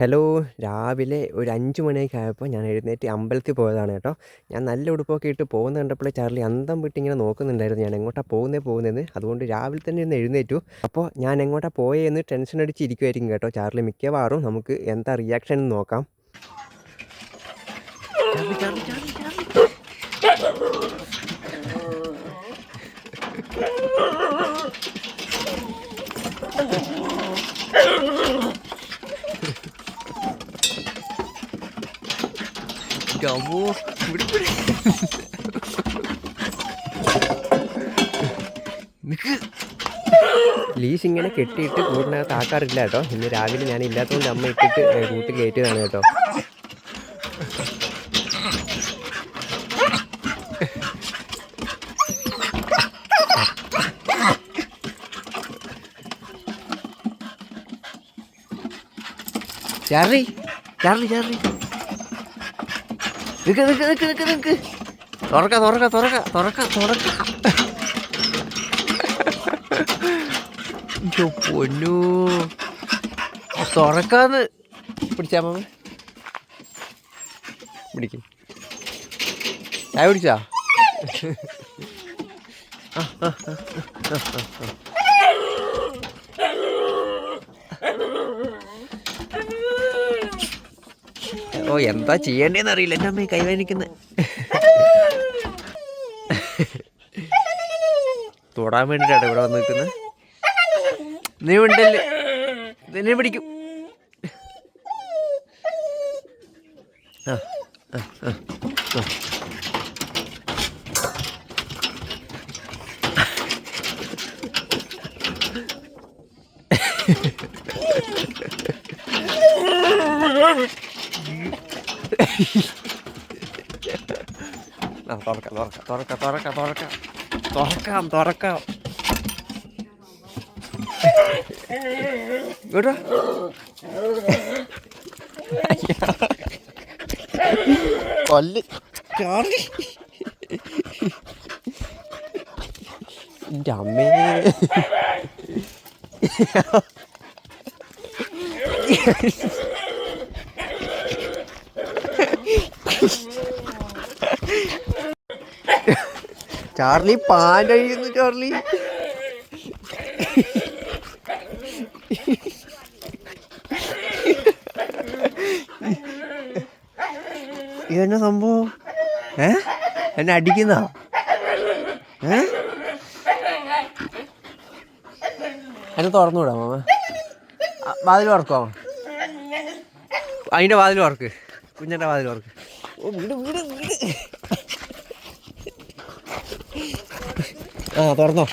Hello രാവിലെ ഒരു അഞ്ച് മണിയൊക്കെ ആയപ്പോൾ ഞാൻ എഴുന്നേറ്റ് അമ്പലത്തിൽ പോയതാണ് കേട്ടോ. ഞാൻ നല്ല ഉടുപ്പൊക്കെ ഇട്ട് പോകുന്ന കണ്ടപ്പോൾ ചാർലി അന്തം വിട്ട് ഇങ്ങനെ നോക്കുന്നുണ്ടായിരുന്നു ഞാൻ എങ്ങോട്ടാണ് പോകുന്നേ പോകുന്നതെന്ന് അതുകൊണ്ട് രാവിലെ തന്നെ ഇന്ന് എഴുന്നേറ്റു. അപ്പോൾ ഞാൻ എങ്ങോട്ടാണ് എന്ന് ടെൻഷൻ അടിച്ചിരിക്കുമായിരിക്കും കേട്ടോ ചാർലി. മിക്കവാറും നമുക്ക് എന്താ റിയാക്ഷൻ എന്ന് നോക്കാം. ചാർലി, ഇവിടെ. നിക്ക്. ലീസ് ഇങ്ങനെ കെട്ടിയിട്ട് കൂടിനകത്ത് ആക്കാറില്ല കേട്ടോ ഇന്ന് രാവിലെ ഞാൻ ഇല്ലാത്തതുകൊണ്ട് അമ്മ ഇട്ടിട്ട് ഏ, കൂട്ടി കയറ്റിയതാണ് കേട്ടോ Charlie Charlie Charlie Nick Nick Nick Nick Nick. തുറക്ക തുറക്ക തുറക്ക തുറക്ക തുറക്ക. പൊന്നു. തുറക്കാന്ന്. പിടിച്ചാ മാമ പിടിക്കും. ചായ പിടിച്ചാ? ഓ എന്താ ചെയ്യേണ്ടതെന്ന് അറിയില്ല. എന്റെ അമ്മയെ കൈവേനിക്കുന്നത് തൊടാൻ വേണ്ടിയിട്ടാണ് ഇവിടെ വന്ന് നിൽക്കുന്നത് നീ ഉണ്ടല്ലേ നിന്നെ പിടിക്കും. ആ, ആ, ആ. തുറക്കാം തുറക്കാം തുറക്കാം തുറക്കാം തുറക്കാം തുറക്കാം ഇങ്ങോട്ടോ കൊല്ല് ചാർലി എന്റെ അമ്മേ ചാർലി പാലഴിയുന്നു ചാർലി. ഇതെന്നെ സംഭവം? ഏ? എന്നെ അടിക്കുന്ന? ഏ? എന്നെ തുറന്നുവിടാ മാമ. വാതിൽ വറക്കോ അതിന്റെ വാതിൽ വറക്ക് കുഞ്ഞന്റെ വാതിൽ വറക്ക് ഓ വീട് വീട് വീട്. ആ തുറന്നോ.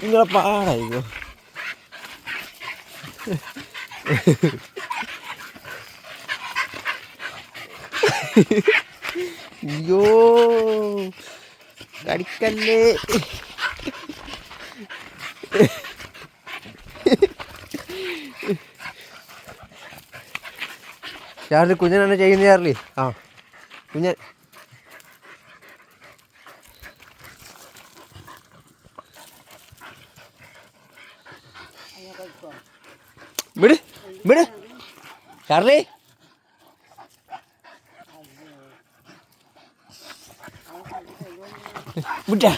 നിങ്ങളെ പാടായിക്കോ അയ്യോ കടിക്കല്ലേ. ചാർലി കുഞ്ഞനാണ് ചെയ്യുന്നത് ചാർലി ആ. കുഞ്ഞൻ വിട് വിട്. ചാർലി. വിട്ടാ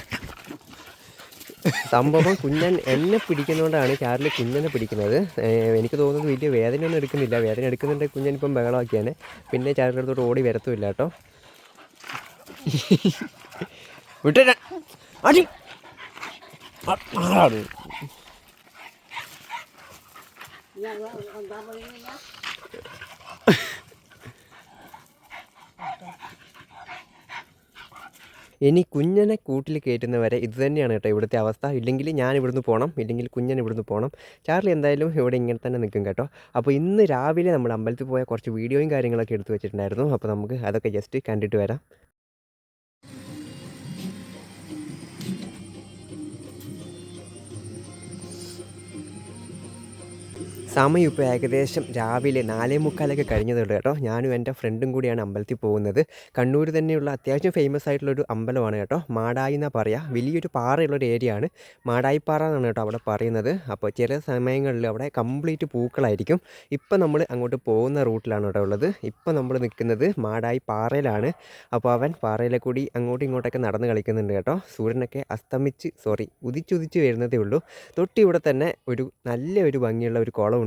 സംഭവം കുഞ്ഞൻ എന്നെ പിടിക്കുന്നതുകൊണ്ടാണ് ചാർലി കുഞ്ഞനെ പിടിക്കുന്നത്. എനിക്ക് തോന്നുന്നത് വലിയ വേദനയൊന്നും എടുക്കുന്നില്ല. വേദന എടുക്കുന്നുണ്ടെങ്കിൽ കുഞ്ഞൻ ഇപ്പം ബഹളമാക്കിയാണ്. പിന്നെ ചാർലിയുടെ അടുത്തോട്ട് ഓടി വരത്തുമില്ല കേട്ടോ. വിട്ടേ അടി. ആ- ആരാണ് ഇനി കുഞ്ഞനെ കൂട്ടിൽ കയറ്റുന്നവരെ ഇത് തന്നെയാണ് കേട്ടോ ഇവിടുത്തെ അവസ്ഥ. ഇല്ലെങ്കിൽ ഞാൻ ഇവിടുന്ന് പോകണം ഇല്ലെങ്കിൽ കുഞ്ഞൻ ഇവിടുന്ന് പോകണം ചാർലി എന്തായാലും ഇവിടെ ഇങ്ങനെ തന്നെ നിൽക്കും കേട്ടോ. അപ്പോൾ ഇന്ന് രാവിലെ നമ്മൾ അമ്പലത്തിൽ പോയ കുറച്ച് വീഡിയോയും കാര്യങ്ങളൊക്കെ എടുത്തു വെച്ചിട്ടുണ്ടായിരുന്നു. അപ്പോൾ നമുക്ക് അതൊക്കെ ജസ്റ്റ് കണ്ടിട്ട് വരാം. സമയം ഇപ്പോൾ ഏകദേശം രാവിലെ നാലേ മുക്കാലൊക്കെ കഴിഞ്ഞതുണ്ട് കേട്ടോ. ഞാനും എന്റെ ഫ്രണ്ടും കൂടിയാണ് അമ്പലത്തിൽ പോകുന്നത്. കണ്ണൂർ തന്നെയുള്ള അത്യാവശ്യം ഫേമസ് ആയിട്ടുള്ളൊരു അമ്പലമാണ് കേട്ടോ. മാടായി എന്നാണ് പറയുക വലിയൊരു പാറയുള്ളൊരു ഏരിയ ആണ്. മാടായിപ്പാറ എന്നാണ് കേട്ടോ അവിടെ പറയുന്നത്. അപ്പോൾ ചില സമയങ്ങളിൽ അവിടെ കംപ്ലീറ്റ് പൂക്കളായിരിക്കും. ഇപ്പോൾ നമ്മൾ അങ്ങോട്ട് പോകുന്ന റൂട്ടിലാണ് കേട്ടോ ഉള്ളത്. ഇപ്പോൾ നമ്മൾ നിൽക്കുന്നത് മാടായി പാറയിലാണ്. അപ്പോൾ അവൻ പാറയിലെ കൂടി അങ്ങോട്ടും ഇങ്ങോട്ടൊക്കെ നടന്ന് കളിക്കുന്നുണ്ട് കേട്ടോ. സൂര്യനൊക്കെ അസ്തമിച്ച് സോറി ഉദിച്ചുദിച്ച് വരുന്നതേ ഉള്ളൂ. തൊട്ട് ഇവിടെ തന്നെ ഒരു നല്ലൊരു ഭംഗിയുള്ള ഒരു കുളമുണ്ട്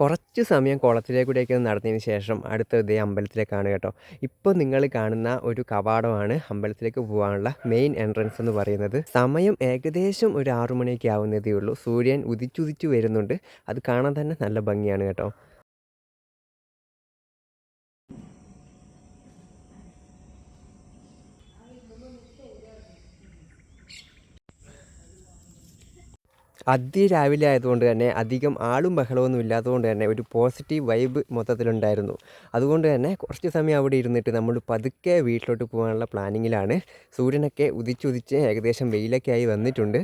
കുറച്ച് സമയം കുളത്തിലേക്കൂടെയൊക്കെ ഒന്ന് നടന്നതിന് ശേഷം അടുത്ത ഇതേ അമ്പലത്തിലേക്കാണ് കേട്ടോ. ഇപ്പോൾ നിങ്ങൾ കാണുന്ന ഒരു കവാടമാണ് അമ്പലത്തിലേക്ക് പോകാനുള്ള മെയിൻ എൻട്രൻസ് എന്ന് പറയുന്നത്. സമയം ഏകദേശം ഒരു ആറു മണിയൊക്കെ ആവുന്നതേ ഉള്ളൂ. സൂര്യൻ ഉദിച്ചുദിച്ചു വരുന്നുണ്ട്. അത് കാണാൻ തന്നെ നല്ല ഭംഗിയാണ് കേട്ടോ. അതിരാവിലെ ആയതുകൊണ്ട് തന്നെ അധികം ആളും ബഹളമൊന്നും ഇല്ലാത്തതുകൊണ്ട് തന്നെ ഒരു പോസിറ്റീവ് വൈബ് മൊത്തത്തിലുണ്ടായിരുന്നു. അതുകൊണ്ട് തന്നെ കുറച്ച് സമയം അവിടെ ഇരുന്നിട്ട് നമ്മൾ പതുക്കെ വീട്ടിലോട്ട് പോകാനുള്ള പ്ലാനിങ്ങിലാണ് സൂര്യനൊക്കെ ഉദിച്ചുദിച്ച് ഏകദേശം വെയിലൊക്കെ ആയി വന്നിട്ടുണ്ട്.